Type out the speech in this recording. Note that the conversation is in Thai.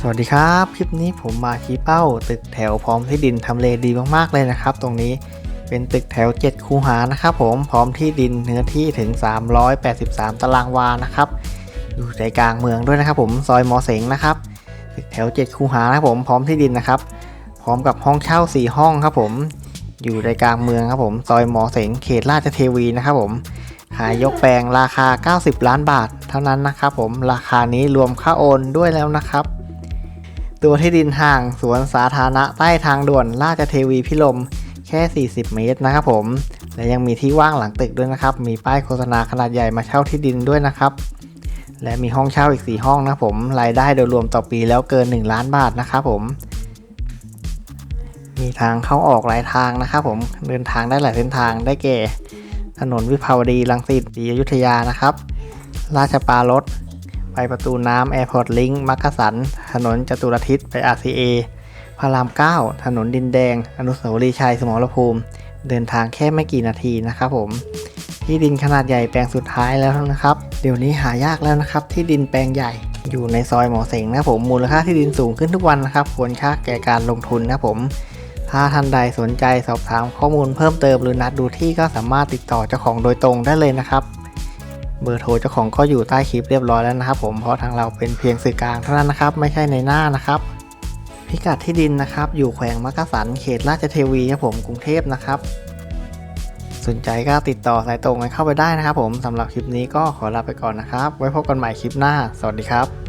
สวัสดีครับ คลิปนี้ผมมาชี้เป้า ตึกแถวพร้อมที่ดินทำเลดีมากๆเลยนะครับ ตรงนี้เป็นตึกแถว 7 คูหานะครับผมพร้อมที่ดินเนื้อที่ถึง 383 ตารางวานะครับ อยู่ใจกลางเมืองด้วยนะครับผมซอยมอเสงนะครับตึกแถว 7 คูหานะครับผมพร้อมที่ดินนะครับ พร้อมกับห้องเช่า 4 ห้องครับผม อยู่ใจกลางเมืองครับผมซอยมอเสงเขตราชเทวีนะครับผมขายยกแปลงราคา 90 ล้านบาท เท่านั้นนะครับผมราคานี้รวมค่าโอนด้วยแล้วนะครับ ตัวที่ดินห่างสวนสาธารณะใต้ทางด่วนราชเทวีพิลมแค่ 40 เมตรนะครับผม และยังมีที่ว่างหลังตึกด้วยนะครับ มีป้ายโฆษณาขนาดใหญ่มาเช่าที่ดินด้วยนะครับ และมีห้องเช่าอีก 4 ห้องนะผม รายได้โดยรวมต่อปีแล้วเกิน 1 ล้านบาทนะครับผม มีทางเข้าออกหลายทางนะครับผม เดินทางได้หลายเส้นทางได้แก่ ถนนวิภาวดีรังสิตศรีอยุธยานะครับ ราชปารถ ไปประตูน้ำแอร์พอร์ตลิงก์มักกะสัน ถนนจตุรทิศไป RCA พระราม 9 ถนนดินแดง อนุสาวรีย์ชัยสมรภูมิ เดินทางแค่ไม่กี่นาทีนะครับผม ที่ดินขนาดใหญ่แปลงสุดท้ายแล้วนะครับ เดี๋ยวนี้หายากแล้วนะครับ ที่ดินแปลงใหญ่อยู่ในซอยหมอเสงนะผมมูลค่าที่ดินสูงขึ้นทุกวันนะครับควรค่าแก่การลงทุนนะผม ถ้าท่านใดสนใจสอบถามข้อมูลเพิ่มเติมหรือนัดดูที่ก็สามารถติดต่อเจ้าของโดยตรงได้เลยนะครับ เบอร์โทรเจ้าของก็อยู่ใต้คลิปเรียบร้อยแล้วนะครับผมเพราะทางเราเป็นเพียงสื่อกลางเท่านั้นนะครับ ไม่ใช่ในหน้านะครับ พิกัดที่ดินนะครับ อยู่แขวงมักกะสันเขตราชเทวีครับผมกรุงเทพนะครับสนใจก็ติดต่อสายตรงกันเข้าไปได้นะครับผมสำหรับคลิปนี้ก็ขอลาไปก่อนนะครับ ไว้พบกันใหม่คลิปหน้า สวัสดีครับ